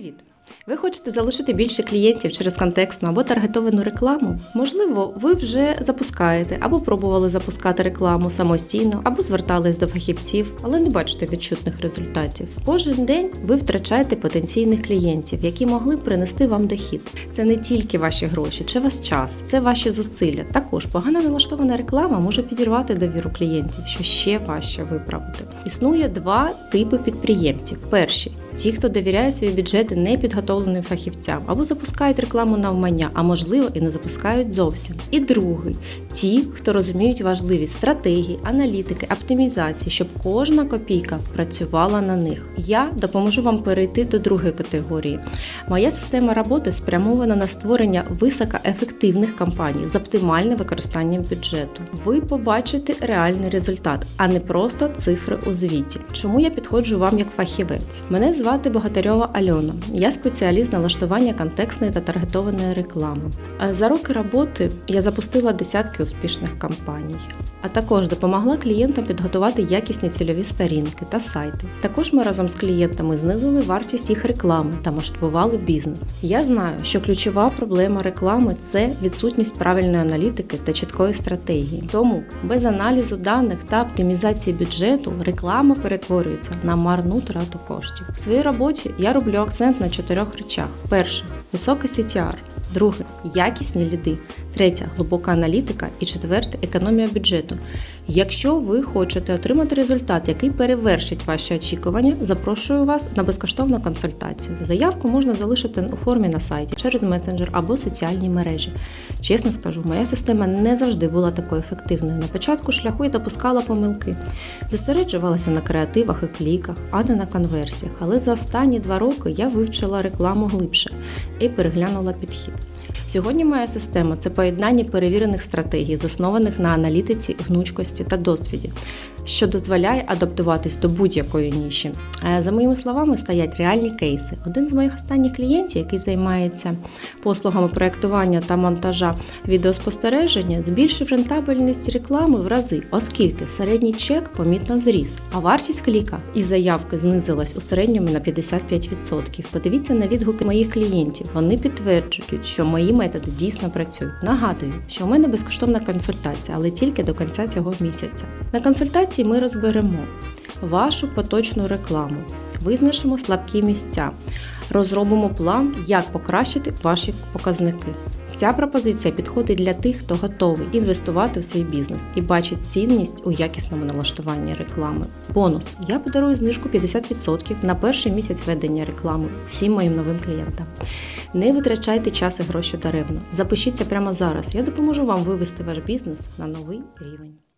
Привіт! Ви хочете залишити більше клієнтів через контекстну або таргетовану рекламу? Можливо, ви вже запускаєте або пробували запускати рекламу самостійно, або звертались до фахівців, але не бачите відчутних результатів. Кожен день ви втрачаєте потенційних клієнтів, які могли б принести вам дохід. Це не тільки ваші гроші чи ваш час, це ваші зусилля. Також погано налаштована реклама може підірвати довіру клієнтів, що ще важче виправити. Існує два типи підприємців. Перші ті, хто довіряє свої бюджети непідготовленим фахівцям або запускають рекламу навмання, а можливо і не запускають зовсім. І другий ті, хто розуміють важливість стратегії, аналітики, оптимізації, щоб кожна копійка працювала на них. Я допоможу вам перейти до другої категорії. Моя система роботи спрямована на створення високоефективних кампаній з оптимальним використанням бюджету. Ви побачите реальний результат, а не просто цифри у звіті. Чому я підходжу вам як фахівець? Мене звати Богатарьова Альона. Я спеціаліст налаштування контекстної та таргетованої реклами. За роки роботи я запустила десятки успішних кампаній, а також допомогла клієнтам підготувати якісні цільові сторінки та сайти. Також ми разом з клієнтами знизили вартість їх реклами та масштабували бізнес. Я знаю, що ключова проблема реклами це відсутність правильної аналітики та чіткої стратегії. Тому без аналізу даних та оптимізації бюджету реклама перетворюється на марну трату коштів. Своїй роботі я роблю акцент на чотирьох речах: перше. Високий CTR, друге якісні ліди, третє глибока аналітика і четверте економія бюджету. Якщо ви хочете отримати результат, який перевершить ваші очікування, запрошую вас на безкоштовну консультацію. Заявку можна залишити у формі на сайті через месенджер або соціальні мережі. Чесно скажу, моя система не завжди була такою ефективною. На початку шляху я допускала помилки, зосереджувалася на креативах і кліках, а не на конверсіях. Але за останні два роки я вивчила рекламу глибше і переглянула підхід. Сьогодні моя система це поєднання перевірених стратегій, заснованих на аналітиці, гнучкості та досвіді, що дозволяє адаптуватись до будь-якої ніші. Е, За моїми словами, стоять реальні кейси. Один з моїх останніх клієнтів, який займається послугами проєктування та монтажа відеоспостереження, збільшив рентабельність реклами в рази, оскільки середній чек помітно зріс, а вартість кліка і заявки знизилась у середньому на 55%. Подивіться на відгуки моїх клієнтів. Вони підтверджують, що мої методи дійсно працюють. Нагадую, що у мене безкоштовна консультація, але тільки до кінця цього місяця. На консультації ми розберемо вашу поточну рекламу, визначимо слабкі місця, розробимо план, як покращити ваші показники. Ця пропозиція підходить для тих, хто готовий інвестувати в свій бізнес і бачить цінність у якісному налаштуванні реклами. Бонус: я подарую знижку 50% на перший місяць ведення реклами всім моїм новим клієнтам. Не витрачайте час і гроші даремно. Запишіться прямо зараз. Я допоможу вам вивести ваш бізнес на новий рівень.